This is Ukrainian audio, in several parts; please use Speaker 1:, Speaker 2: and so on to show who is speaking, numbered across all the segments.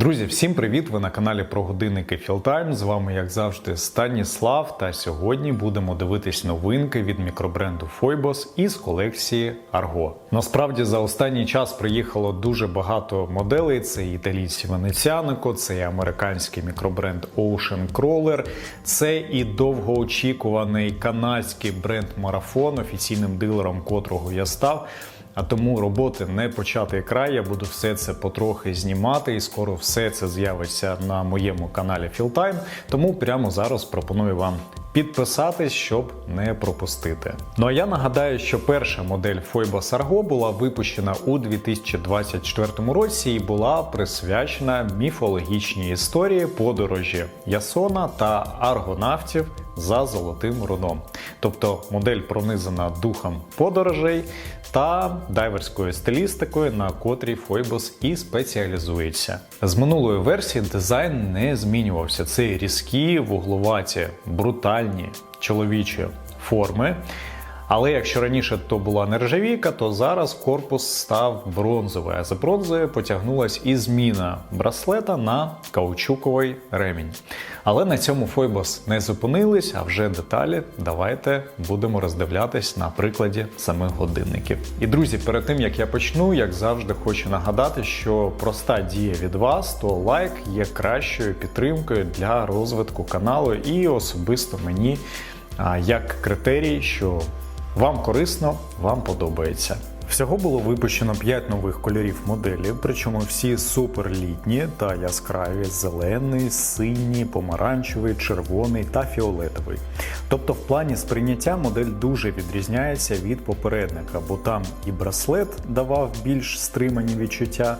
Speaker 1: Друзі, всім привіт! Ви на каналі про годинники Філтайм. З вами, як завжди, Станіслав. Та сьогодні будемо дивитись новинки від мікробренду Foibos із колекції Argo. Насправді за останній час приїхало дуже багато моделей. Це італійці Венеціанико, це і американський мікробренд Ocean Crawler, це і довгоочікуваний канадський бренд Marathon, офіційним дилером котрого я став. А тому роботи не початий край. Я буду все це потрохи знімати, і скоро все це з'явиться на моєму каналі Філтайм. Тому прямо зараз пропоную вам підписатись, щоб не пропустити. Ну а я нагадаю, що перша модель Foibos Argo була випущена у 2024 році і була присвячена міфологічній історії подорожі Ясона та аргонавтів за золотим руном. Тобто модель пронизана духом подорожей та дайверською стилістикою, на котрій Фойбос і спеціалізується. З минулої версії дизайн не змінювався. Це різкі, вугловаті, брутальні чоловічі форми. Але якщо раніше то була нержавійка, то зараз корпус став бронзовий, а за бронзою потягнулась і зміна браслета на каучуковий ремінь. Але на цьому Фойбос не зупинились, а вже деталі давайте будемо роздивлятись на прикладі самих годинників. І друзі, перед тим як я почну, як завжди, хочу нагадати, що проста дія від вас, то лайк є кращою підтримкою для розвитку каналу і особисто мені як критерій, що вам корисно, вам подобається. Всього було випущено 5 нових кольорів моделі, причому всі суперлітні та яскраві: зелений, синій, помаранчевий, червоний та фіолетовий. Тобто, в плані сприйняття модель дуже відрізняється від попередника, бо там і браслет давав більш стримані відчуття.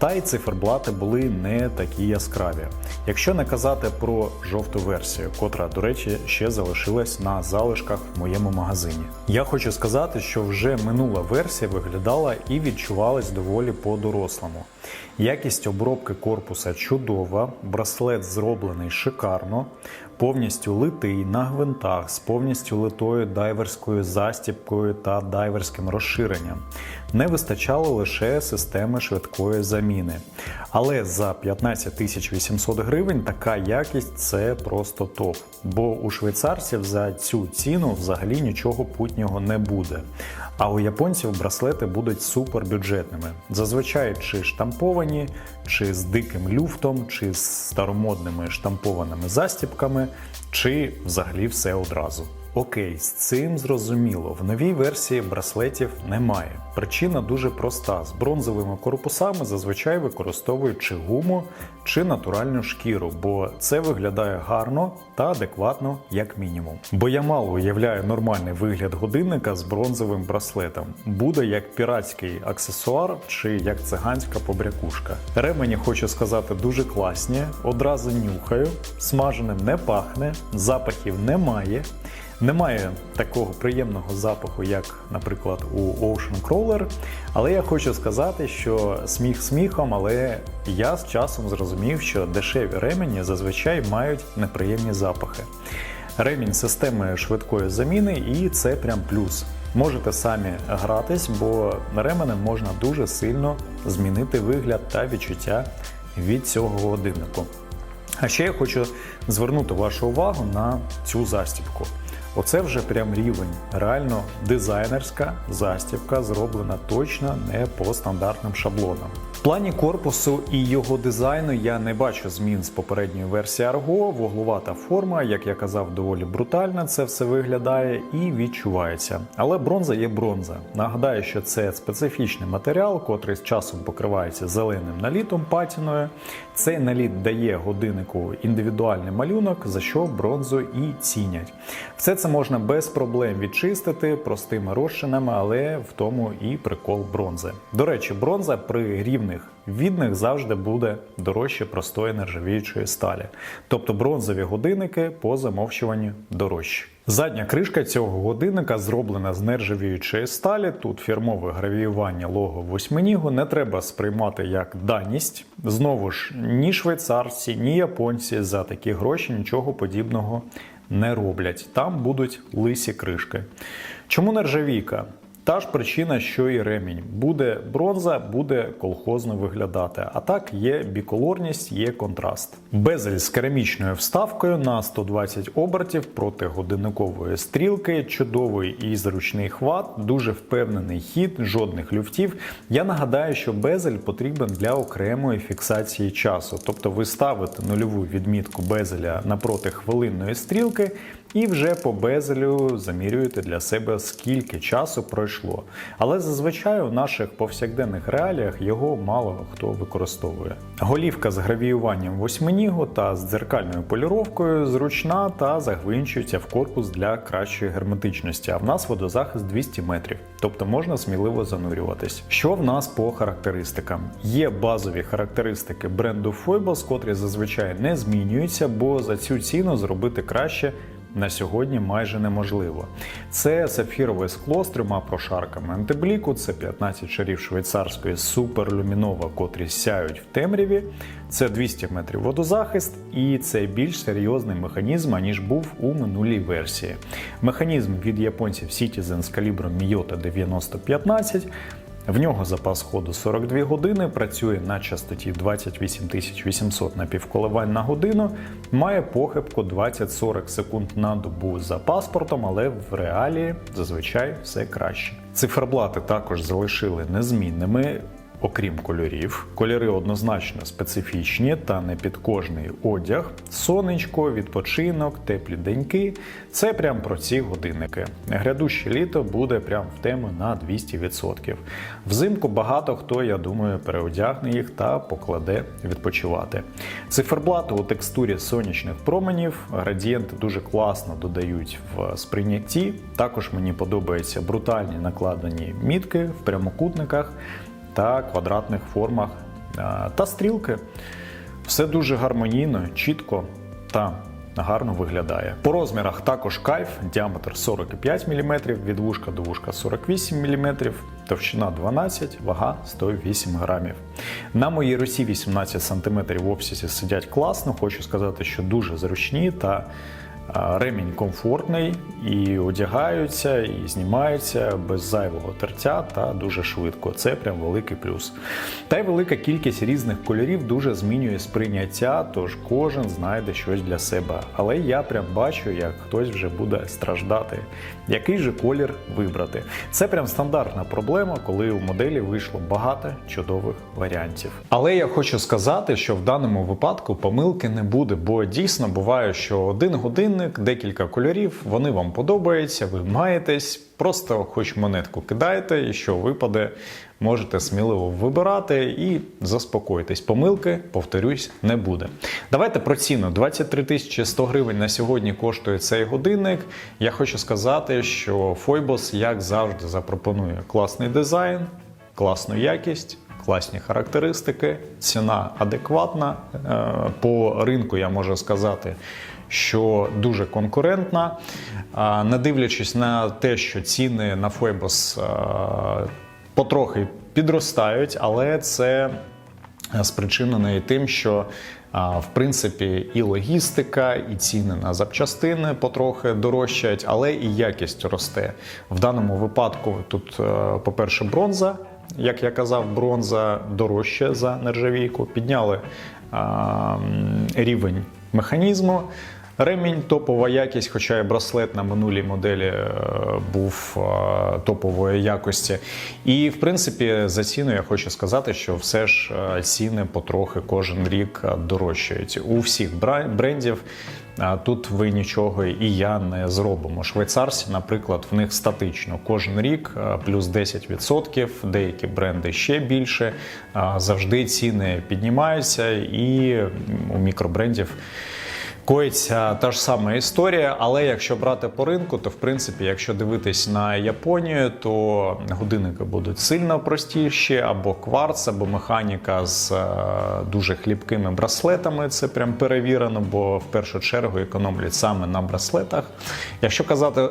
Speaker 1: Та й циферблати були не такі яскраві. Якщо не казати про жовту версію, котра, до речі, ще залишилась на залишках в моєму магазині. Я хочу сказати, що вже минула версія виглядала і відчувалась доволі по-дорослому. Якість обробки корпуса чудова, браслет зроблений шикарно, повністю литий на гвинтах з повністю литою дайверською застіпкою та дайверським розширенням. Не вистачало лише системи швидкої заміни. Але за 15 800 гривень така якість це просто топ. Бо у швейцарців за цю ціну взагалі нічого путнього не буде. А у японців браслети будуть супер бюджетними. Зазвичай чи штамповані, чи з диким люфтом, чи з старомодними штампованими застіпками, чи взагалі все одразу. Окей, з цим зрозуміло. В новій версії браслетів немає. Причина дуже проста: з бронзовими корпусами зазвичай використовують чи гуму, чи натуральну шкіру, бо це виглядає гарно та адекватно, як мінімум. Бо я мало уявляю нормальний вигляд годинника з бронзовим браслетом. Буде як піратський аксесуар чи як циганська побрякушка. Ремені хочу сказати дуже класні, одразу нюхаю, смаженим не пахне, запахів немає. Немає такого приємного запаху, як, наприклад, у Ocean Crawler, але я хочу сказати, що сміх сміхом, але я з часом зрозумів, що дешеві ремені зазвичай мають неприємні запахи. Ремінь системи швидкої заміни, і це прям плюс. Можете самі гратись, бо ременем можна дуже сильно змінити вигляд та відчуття від цього годиннику. А ще я хочу звернути вашу увагу на цю застібку. Оце вже прям рівень. Реально дизайнерська застібка зроблена точно не по стандартним шаблонам. В плані корпусу і його дизайну я не бачу змін з попередньої версії Argo. Вуглувата форма, як я казав, доволі брутально це все виглядає і відчувається. Але бронза є бронза. Нагадаю, що це специфічний матеріал, котрий з часом покривається зеленим налітом патіною. Цей наліт дає годиннику індивідуальний малюнок, за що бронзу і цінять. Все це можна без проблем відчистити простими розчинами, але в тому і прикол бронзи. До речі, бронза при рівних відних завжди буде дорожче простої нержавіючої сталі. Тобто бронзові годинники по замовчуванню дорожчі. Задня кришка цього годинника зроблена з нержавіючої сталі. Тут фірмове гравіювання лого восьминігу не треба сприймати як даність. Знову ж, ні швейцарці, ні японці за такі гроші нічого подібного не роблять. Там будуть лисі кришки. Чому нержавійка? Та ж причина, що і ремінь. Буде бронза, буде колхозно виглядати. А так є біколорність, є контраст. Безель з керамічною вставкою на 120 обертів проти годинникової стрілки, чудовий і зручний хват, дуже впевнений хід, жодних люфтів. Я нагадаю, що безель потрібен для окремої фіксації часу. Тобто ви ставите нульову відмітку безеля напроти хвилинної стрілки. І вже по безелю замірюєте для себе скільки часу пройшло. Але зазвичай у наших повсякденних реаліях його мало хто використовує. Голівка з гравіюванням восьминігу та з дзеркальною поліровкою зручна та загвинчується в корпус для кращої герметичності. А в нас водозахист 200 метрів, тобто можна сміливо занурюватись. Що в нас по характеристикам? Є базові характеристики бренду Foibles, котрі зазвичай не змінюються, бо за цю ціну зробити краще на сьогодні майже неможливо. Це сапфірове скло з трьома прошарками антибліку, це 15 шарів швейцарської суперлюмінова, котрі сяють в темряві. Це 200 метрів водозахист, і це більш серйозний механізм, аніж був у минулій версії. Механізм від японців Citizen з калібром Miyota 9015. В нього запас ходу 42 години, працює на частоті 28 800 напівколивань на годину, має похибку 20-40 секунд на добу за паспортом, але в реалії зазвичай все краще. Циферблати також залишили незмінними. Окрім кольорів, кольори однозначно специфічні та не під кожний одяг. Сонечко, відпочинок, теплі деньки це прям про ці годинники. Грядуще літо буде прям в тему на 200%. Взимку багато хто, я думаю, переодягне їх та покладе відпочивати. Циферблати у текстурі сонячних променів, градієнти дуже класно додають в сприйнятті. Також мені подобаються брутальні накладені мітки в прямокутниках та квадратних формах та стрілки. Все дуже гармонійно, чітко та гарно виглядає. По розмірах також кайф, діаметр 45 мм, від вушка до вушка 48 мм, товщина 12, вага 108 грамів. На моїй русі 18 см в обсязі сидять класно. Хочу сказати, що дуже зручні та Ремінь комфортний і одягаються, і знімаються без зайвого тертя та дуже швидко. Це прям великий плюс. Та й велика кількість різних кольорів дуже змінює сприйняття, тож кожен знайде щось для себе. Але я прям бачу, як хтось вже буде страждати, який же колір вибрати. Це прям стандартна проблема, коли у моделі вийшло багато чудових варіантів. Але я хочу сказати, що в даному випадку помилки не буде, бо дійсно буває, що один годинник, декілька кольорів, вони вам подобаються, ви маєтесь, просто хоч монетку кидаєте, і що випаде, можете сміливо вибирати і заспокоїтесь. Помилки, повторюсь, не буде. Давайте про ціну. 23 тисячі 100 гривень на сьогодні коштує цей годинник. Я хочу сказати, що Foibos, як завжди, запропонує класний дизайн, класну якість. Класні характеристики, ціна адекватна. Е, По ринку я можу сказати, що дуже конкурентна. Не дивлячись на те, що ціни на е, потрохи підростають, але це спричинено і тим, що в принципі і логістика, і ціни на запчастини потрохи дорожчають, але і якість росте. В даному випадку тут, е, по-перше, бронза. Як я казав, бронза дорожча за нержавійку. Підняли а, рівень механізму. Ремінь топова якість, хоча і браслет на минулій моделі е, був е, топової якості. І в принципі, за ціну я хочу сказати, що все ж е, ціни потрохи кожен рік дорожчають. У всіх брендів тут ви нічого і я не зробимо. Швейцарці, наприклад, в них статично кожен рік плюс 10%, деякі бренди ще більше. Завжди ціни піднімаються, і у мікробрендів. Коїться та ж сама історія, але якщо брати по ринку, то в принципі, якщо дивитись на Японію, то годинники будуть сильно простіші, або кварц, або механіка з е, дуже хліпкими браслетами. Це прям перевірено, бо в першу чергу економлять саме на браслетах. Якщо казати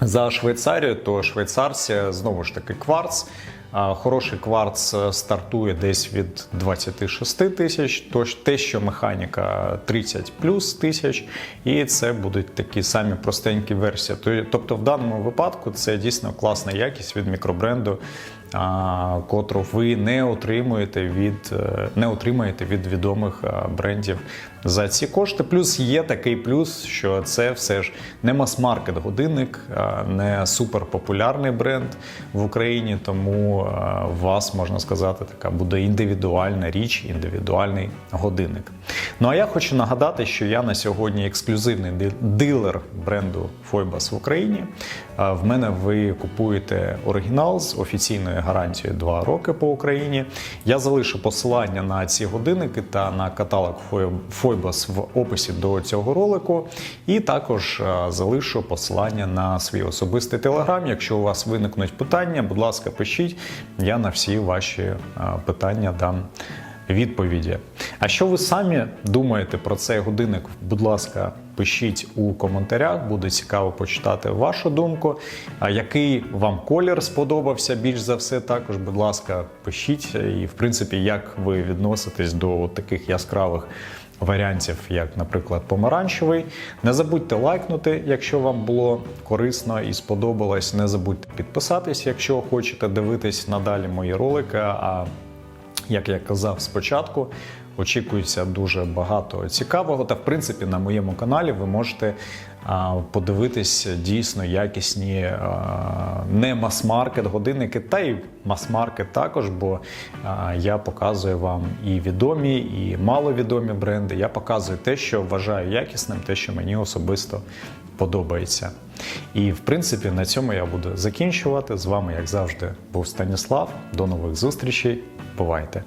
Speaker 1: за Швейцарію, то швейцарці знову ж таки кварц. Хороший кварц е, стартує десь від 26 тисяч, тож те, що механіка 30 плюс тисяч, і це будуть такі самі простенькі версії. То- Тобто, в даному випадку це дійсно класна якість від мікробренду, котру ви не отримуєте від е, не отримаєте від відомих брендів за ці кошти. Плюс є такий плюс, що це все ж не мас-маркет годинник, а, не суперпопулярний бренд в Україні, тому у вас можна сказати, така буде індивідуальна річ, індивідуальний годинник. Ну а я хочу нагадати, що я на сьогодні ексклюзивний дилер бренду Foibos в Україні. В мене ви купуєте оригінал з офіційною гарантією 2 роки по Україні. Я залишу посилання на ці годинники та на каталог Фой- Foibos в описі до цього ролику. І також залишу посилання на свій особистий телеграм. Якщо у вас виникнуть питання, будь ласка, пишіть. Я на всі ваші питання дам відповіді. А що ви самі думаєте про цей годинник? Будь ласка, пишіть у коментарях, буде цікаво почитати вашу думку. А який вам колір сподобався більш за все, також, будь ласка, пишіть. І в принципі, як ви відноситесь до таких яскравих варіантів, як, наприклад, помаранчевий. Не забудьте лайкнути, якщо вам було корисно і сподобалось. Не забудьте підписатись, якщо хочете дивитись надалі мої ролики. А як я казав спочатку, очікується дуже багато цікавого. Та в принципі на моєму каналі ви можете подивитись дійсно якісні не мас-маркет годинники, та й мас-маркет також, бо я показую вам і відомі, і маловідомі бренди. Я показую те, що вважаю якісним, те, що мені особисто подобається. І в принципі на цьому я буду закінчувати. З вами, як завжди, був Станіслав. До нових зустрічей. Бувайте!